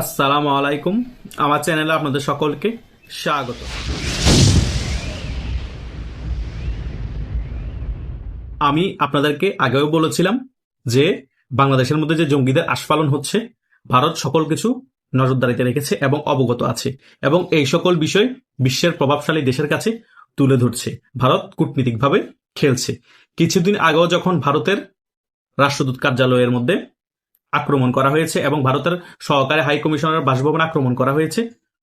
আসসালামু আলাইকুম। আমার চ্যানেলে আপনাদের সকলকে স্বাগত। আমি আপনাদেরকে আগেও বলেছিলাম যে বাংলাদেশের মধ্যে যে জঙ্গিদের আস্ফালন হচ্ছে, ভারত সকল কিছু নজরদারিতে রেখেছে এবং অবগত আছে এবং এই সকল বিষয় বিশ্বের প্রভাবশালী দেশের কাছে তুলে ধরছে। ভারত কূটনীতিকভাবে খেলছে। কিছুদিন আগেও যখন ভারতের রাষ্ট্রদূত কার্যালয়ের মধ্যে আক্রমণ করা হয়েছে এবং ভারতের সহকারী হাই কমিশনার বাসভবন আক্রমণ করা হয়েছে।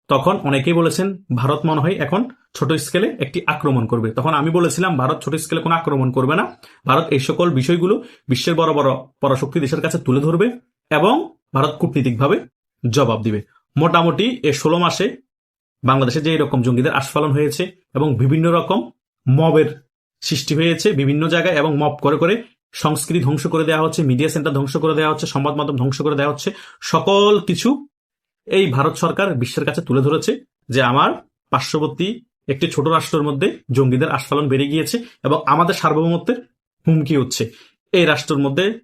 তখন অনেকেই বলেছেন, ভারত মনে হয় এখন ছোট স্কেলে একটি আক্রমণ করবে। তখন আমি বলেছিলাম, ভারত ছোট স্কেলে কোনো আক্রমণ করবে না। ভারত এই সকল বিষয়গুলো বিশ্বের বড় বড় পরাশক্তি দেশের কাছে তুলে ধরবে এবং ভারত কূটনীতিকভাবে জবাব দিবে। মোটামুটি এ ষোলো মাসে বাংলাদেশে যে এরকম জঙ্গিদের আস্ফালন হয়েছে এবং বিভিন্ন রকম মবের সৃষ্টি হয়েছে বিভিন্ন জায়গায় এবং মব করে করে সংস্কৃতি ধ্বংস করে দেওয়া হচ্ছে মিডিয়া সেন্টার ধ্বংস করে দেওয়া হচ্ছে, সংবাদ মাধ্যম ধ্বংস করে দেওয়া হচ্ছে, সকল কিছু এই ভারত সরকার বিশ্বের কাছে তুলে ধরেছে যে আমার পার্শ্ববর্তী একটি ছোট রাষ্ট্রের মধ্যে জঙ্গিদের আস্ফালন বেড়ে গিয়েছে এবং আমাদের সার্বভৌমত্বের হুমকি হচ্ছে। এই রাষ্ট্রের মধ্যে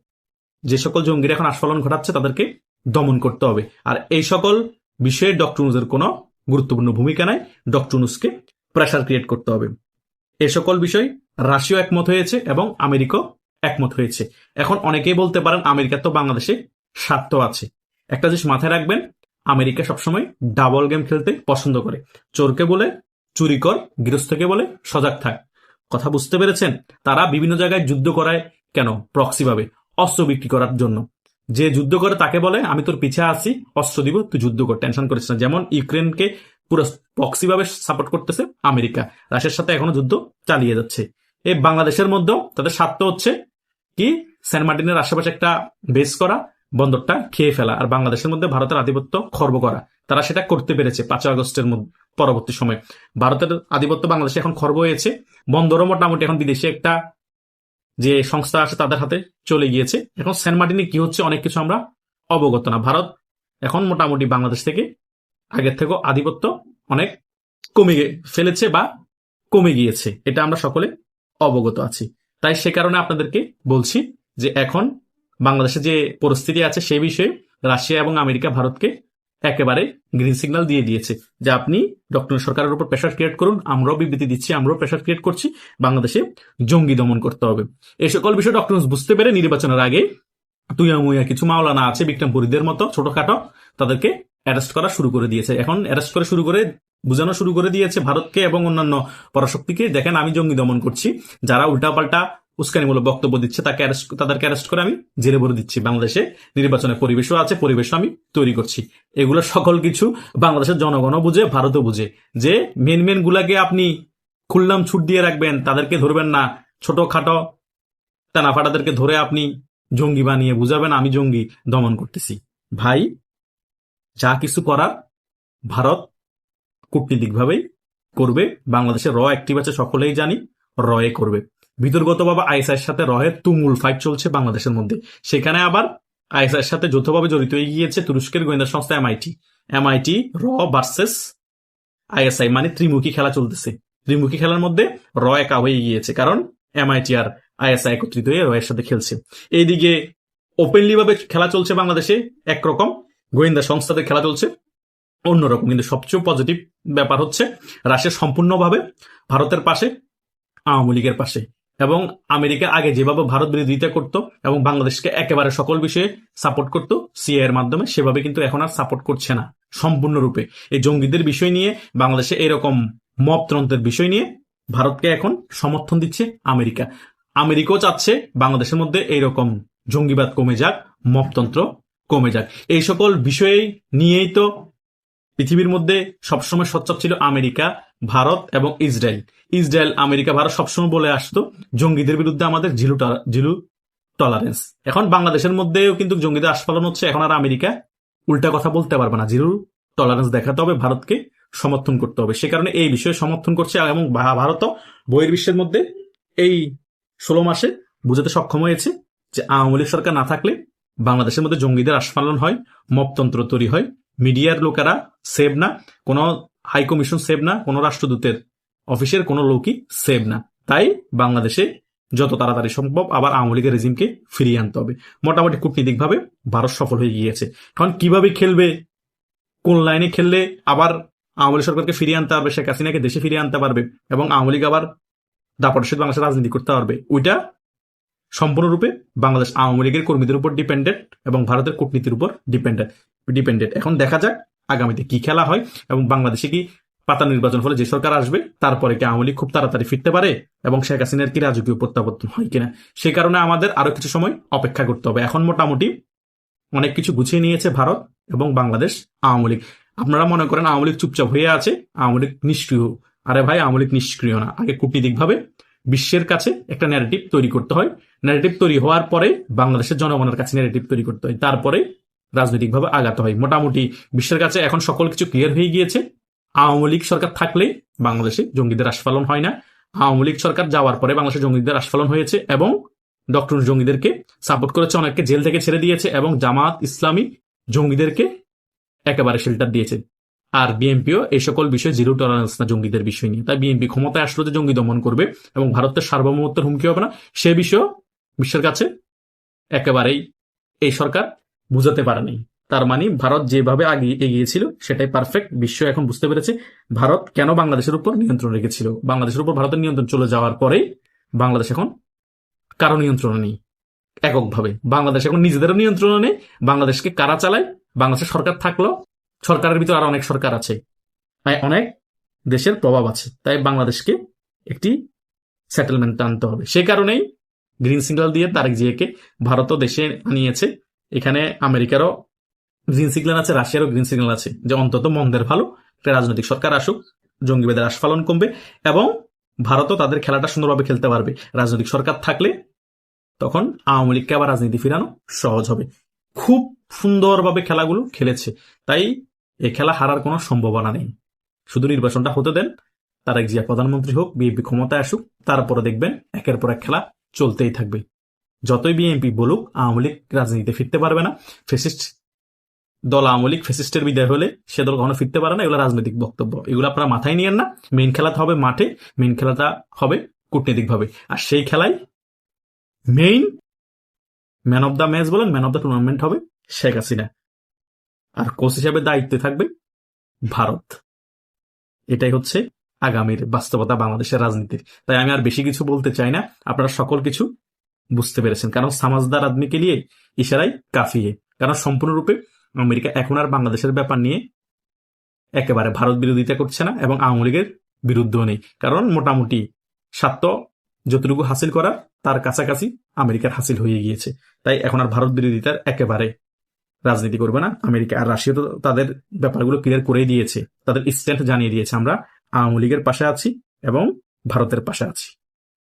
যে সকল জঙ্গিরা এখন আস্ফালন ঘটাচ্ছে, তাদেরকে দমন করতে হবে। আর এই সকল বিষয়ে ডক্টর নুজের কোনো গুরুত্বপূর্ণ ভূমিকা নাই। ডক্টর নুসকে প্রেশার ক্রিয়েট করতে হবে। এ সকল বিষয় রাশিয়াও একমত হয়েছে এবং আমেরিকাও একমত হয়েছে। এখন অনেকেই বলতে পারেন আমেরিকার তো বাংলাদেশে স্বার্থ আছে। একটা জিনিস মাথায় রাখবেন, আমেরিকা সবসময় ডাবল গেম খেলতে পছন্দ করে। চোরকে বলে চুরি কর, গৃহস্থকে বলে সজাগ থাক। কথা বুঝতে পেরেছেন? তারা বিভিন্ন জায়গায় যুদ্ধ করায় কেন? প্রক্সি ভাবে। অস্ত্র বিক্রি করার জন্য। যে যুদ্ধ করে তাকে বলে, আমি তোর পিছে আসি অস্ত্র দিব, তুই যুদ্ধ কর টেনশন করিস না। যেমন ইউক্রেনকে পুরো প্রক্সি ভাবে সাপোর্ট করতেছে আমেরিকা। রাশিয়ার সাথে এখনও যুদ্ধ চালিয়ে যাচ্ছে। এই বাংলাদেশের মধ্যেও তাদের স্বার্থ হচ্ছে কি? সেন্ট মার্টিনের আশেপাশে একটা বেস করা বন্দরটা খেয়ে ফেলা আর বাংলাদেশের মধ্যে ভারতের আধিপত্য খর্ব করা। তারা সেটা করতে পেরেছে পাঁচ আগস্টের পরবর্তী সময়। ভারতের আধিপত্য বাংলাদেশে এখন খর্ব হয়েছে। বন্দরও মোটামুটি এখন বিদেশি একটা যে সংস্থা আছে তাদের হাতে চলে গিয়েছে। এখন সেন্ট মার্টিনে কি হচ্ছে অনেক কিছু আমরা অবগত না। ভারত এখন মোটামুটি বাংলাদেশ থেকে আগের থেকেও আধিপত্য অনেক কমে ফেলেছে বা কমে গিয়েছে। এটা আমরা সকলে অবগত আছি। তাই সে কারণে আপনাদেরকে বলছি যে এখন বাংলাদেশে যে পরিস্থিতি আছে সেই বিষয়ে রাশিয়া এবং আমেরিকা ভারতকে একেবারে গ্রিন সিগন্যাল দিয়ে দিয়েছে যে আপনি ডক্টর সরকারের উপর প্রেশার ক্রিয়েট করুন, আমরাও বিবৃতি দিচ্ছি, আমরাও প্রেশার ক্রিয়েট করছি, বাংলাদেশে জঙ্গি দমন করতে হবে। এই সকল বিষয় ডক্টর বুঝতে পেরে নির্বাচনের আগে তুইয়া মুইয়া কিছু মাওলানা আছে বিক্রমপুরীদের মতো ছোটখাটো তাদেরকে অ্যারেস্ট করা শুরু করে দিয়েছে। এখন অ্যারেস্ট করে শুরু করে বোঝানো শুরু করে দিয়েছে ভারতকে এবং অন্যান্য পরাশক্তিকে। দেখেন, আমি জঙ্গি দমন করছি। যারা উল্টাপাল্টা উস্কানিমূলক বক্তব্য দিচ্ছে, তাকে তাদেরকে অ্যারেস্ট করে আমি জেলে ভরে দিচ্ছি। বাংলাদেশে নির্বাচনের পরিবেশও আছে, পরিবেশও আমি তৈরি করছি। এগুলো সকল কিছু বাংলাদেশের জনগণও বুঝে, ভারতও বুঝে যে মেন মেন গুলাকে আপনি খুললাম ছুট দিয়ে রাখবেন, তাদেরকে ধরবেন না। ছোট খাটো টানাফাটাদেরকে ধরে আপনি জঙ্গি বানিয়ে বুঝাবেন, আমি জঙ্গি দমন করতেছি। ভাই, যা কিছু করার ভারত কূটনীতিকভাবেই করবে। বাংলাদেশের র অ্যাক্টিভ আছে, সকলেই জানি, রয়ে করবে। বিতর্গতভাবে আইএসআইয়ের সাথে রয়ের তুমুল ফাইট চলছে বাংলাদেশের মধ্যে। সেখানে আবার আইএসআইয়ের সাথে যৌথভাবে জড়িত হয়ে গিয়েছে তুরস্কের গোয়েন্দা সংস্থা এমআইটি এমআইটি র ভার্সেস আইএসআই মানে ত্রিমুখী খেলা চলতেছে। ত্রিমুখী খেলার মধ্যে র একা হয়ে গিয়েছে, কারণ এমআইটি আর আইএসআই একত্রিত হয়ে রয়ের সাথে খেলছে। এইদিকে ওপেনলি ভাবে খেলা চলছে বাংলাদেশে, একরকম। গোয়েন্দা সংস্থাতে খেলা চলছে। অন্যরকম। কিন্তু সবচেয়ে পজিটিভ ব্যাপার হচ্ছে, রাশিয়া সম্পূর্ণভাবে ভারতের পাশে, আওয়ামী লীগের পাশে। এবং আমেরিকা আগে যেভাবে ভারত বিরোধিতা করত এবং বাংলাদেশকে একেবারে সকল বিষয়ে সাপোর্ট করত এর মাধ্যমে, সেভাবে কিন্তু এখন আর সাপোর্ট করছে না, সম্পূর্ণরূপে। এই জঙ্গিদের বিষয় নিয়ে, বাংলাদেশে এরকম মপতন্ত্রের বিষয় নিয়ে, ভারতকে এখন সমর্থন দিচ্ছে আমেরিকা। আমেরিকাও চাচ্ছে বাংলাদেশের মধ্যে এইরকম জঙ্গিবাদ কমে যাক মপতন্ত্র কমে যাক। এই সকল বিষয়ে নিয়েই তো পৃথিবীর মধ্যে সবসময় সচ্চাপ ছিল আমেরিকা, ভারত এবং ইসরায়েল। ইসরায়েল, আমেরিকা, ভারত সবসময় বলে আসতো, জঙ্গিদের বিরুদ্ধে আমাদের টা- জিলু টলারেন্স এখন বাংলাদেশের মধ্যেও কিন্তু জঙ্গিদের আস্ফালন হচ্ছে, এখন আর আমেরিকা উল্টা কথা বলতে পারবে না। জিরো টলারেন্স দেখাতে হবে, ভারতকে সমর্থন করতে হবে। সে কারণে এই বিষয়ে সমর্থন করছে এবং ভারতও বহির বিশ্বের মধ্যে এই ষোলো মাসে বুঝাতে সক্ষম হয়েছে যে আওয়ামী লীগ সরকার না থাকলে বাংলাদেশের মধ্যে জঙ্গিদের আস্ফালন হয়, মপতন্ত্র তৈরি হয়। মিডিয়ার লোকেরা সেভ না, কোনো হাই কমিশন সেভ না, কোনো রাষ্ট্রদূতের অফিসের কোনো লোকই সেভ না। তাই বাংলাদেশে যত তাড়াতাড়ি সম্ভব আবার আওয়ামী লীগের রেজিমকে ফিরিয়ে আনতে হবে। মোটামুটি কূটনীতিকভাবে ভারত সফল হয়ে গিয়েছে। এখন কীভাবে খেলবে, কোন লাইনে খেললে আবার আওয়ামী লীগ সরকারকে ফিরিয়ে আনতে পারবে, শেখ হাসিনাকে দেশে ফিরিয়ে আনতে পারবে, এবং আওয়ামী লীগ আবার দাপটের সাথে বাংলাদেশের রাজনীতি করতে পারবে, ওইটা সম্পূর্ণরূপে বাংলাদেশ আওয়ামী লীগের কর্মীদের উপর ডিপেন্ডেন্ট এবং ভারতের কূটনীতির উপর ডিপেন্ডেন্ট ডিপেন্ডেন্ট এখন দেখা যাক আগামীতে কি খেলা হয় এবং বাংলাদেশে কি পাতা নির্বাচন ফলে যে সরকার আসবে, তারপরে কি আওয়ামী লীগ খুব তাড়াতাড়ি ফিরতে পারে এবং শেখ হাসিনার কি রাজকীয় প্রত্যাবর্তন হয় কিনা? সে কারণে আমাদের আরও কিছু সময় অপেক্ষা করতে হবে। এখন মোটামুটি অনেক কিছু গুছিয়ে নিয়েছে ভারত এবং বাংলাদেশ আওয়ামী লীগ। আপনারা মনে করেন আওয়ামী লীগ চুপচাপ হয়ে আছে? আওয়ামী লীগ নিষ্ক্রিয়। আরে ভাই, আওয়ামী লীগ নিষ্ক্রিয় না। আগে কূটনীতিকভাবে বিশ্বের কাছে একটা ন্যারেটিভ তৈরি করতে হয়। ন্যারেটিভ তৈরি হওয়ার পরে বাংলাদেশের জনগণের কাছে ন্যারেটিভ তৈরি করতে হয়। তারপরে রাজনৈতিকভাবে আগাতে হয়। মোটামুটি বিশ্বের কাছে এখন সকল কিছু ক্লিয়ার হয়ে গিয়েছে। আওয়ামী লীগ সরকার থাকলে বাংলাদেশে জঙ্গিদের আস্ফালন হয় না। আওয়ামী লীগ সরকার যাওয়ার পরে বাংলাদেশে জঙ্গিদের আস্ফালন হয়েছে এবং ডক্টর জঙ্গিদেরকে সাপোর্ট করেছে, অনেককে জেল থেকে ছেড়ে দিয়েছে এবং জামাত ইসলামী জঙ্গিদেরকে একেবারে শেল্টার দিয়েছে। আর বিএনপিও এই সকল বিষয়ে জিরো টলারেন্স না জঙ্গিদের বিষয় নিয়ে। তাই বিএনপি ক্ষমতায় আসলে যে জঙ্গি দমন করবে এবং ভারতের সার্বভৌমত্বের হুমকি হবে না, সে বিষয়েও বিশ্বের কাছে একেবারেই এই সরকার বুঝাতে পারেনি তার মানে ভারত যেভাবে আগে এগিয়েছিল, সেটাই পারফেক্ট বিশ্ব এখন বুঝতে পেরেছে ভারত কেন বাংলাদেশের উপর নিয়ন্ত্রণ রেখেছিল। বাংলাদেশের উপর ভারতের নিয়ন্ত্রণ চলে যাওয়ার পরেই বাংলাদেশ এখন কারও নিয়ন্ত্রণে নেই, এককভাবে। বাংলাদেশ এখন নিজেদেরও নিয়ন্ত্রণে নেই, বাংলাদেশকে কারা চালায়? বাংলাদেশের সরকার থাকল সরকারের ভিতর আরও অনেক সরকার আছে, তাই অনেক দেশের প্রভাব আছে। তাই বাংলাদেশকে একটি সেটেলমেন্ট আনতে হবে। সে কারণেই গ্রিন সিগন্যাল দিয়ে তারেক জিয়াকে ভারতও দেশে আনিয়েছে। এখানে আমেরিকারও গ্রিন সিগন্যাল আছে, রাশিয়ারও গ্রিন সিগন্যাল আছে, যে অন্তত মন্দের ভালো, একটা রাজনৈতিক সরকার আসুক, জঙ্গিবাদের আস্ফালন কমবে এবং ভারতও তাদের খেলাটা সুন্দরভাবে খেলতে পারবে। রাজনৈতিক সরকার থাকলে তখন আওয়ামী লীগকে আবার রাজনীতি ফিরানো সহজ হবে। খুব সুন্দরভাবে খেলাগুলো খেলেছে, তাই এ খেলা হারার কোনো সম্ভাবনা নেই। শুধু নির্বাচনটা হতে দেন, তারেক জিয়া প্রধানমন্ত্রী হোক, বিএনপি ক্ষমতায় আসুক, তারপরে দেখবেন একের পর এক খেলা চলতেই থাকবে। যতই বিএনপি বলুক, আওয়ামী লীগ রাজনীতিতে ফিরতে পারবে না। ফেসিস্ট দল আওয়ামী লীগ, ফেসিস্টের বিদায় হলে সে দল কখনো ফিরতে পারে না। এগুলো রাজনৈতিক বক্তব্য। এগুলো আপনারা মাথায় নিয়েন না। মেইন খেলাটা হবে মাঠে মেন খেলাটা হবে কূটনীতিকভাবে। আর সেই খেলায় main man of the match বলেন ম্যান অফ দ্য টুর্নামেন্ট হবে শেখ হাসিনা। আর কোচ হিসাবে দায়িত্বে থাকবে ভারত। এটাই হচ্ছে আগামীর বাস্তবতা বাংলাদেশের রাজনীতির। তাই আমি আর বেশি কিছু বলতে চাই না। আপনারা সকল কিছু বুঝতে পেরেছেন। কারণ সামাজদার আদমিকে নিয়ে ইশারাই কাফিয়ে। কারণ সম্পূর্ণরূপে আমেরিকা এখন আর বাংলাদেশের ব্যাপার নিয়ে একেবারে ভারত বিরোধিতা করছে না এবং আওয়ামী লীগের বিরুদ্ধেও নেই। কারণ মোটামুটি স্বার্থ যতটুকু হাসিল করার, তার কাছাকাছি আমেরিকার হাসিল হয়ে গিয়েছে। তাই এখন আর ভারত বিরোধিতার একেবারে রাজনীতি করবে না। আমেরিকা আর রাশিয়া তো তাদের ব্যাপারগুলো ক্লিয়ার করেই দিয়েছে। তাদের স্ট্যান্ড জানিয়ে দিয়েছে, আমরা আওয়ামী লীগের পাশে আছি এবং ভারতের পাশে আছি।